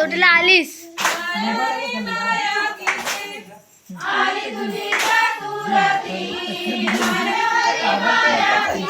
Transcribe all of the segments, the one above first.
शेवटीला आलीस जाय जा.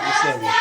Obrigado,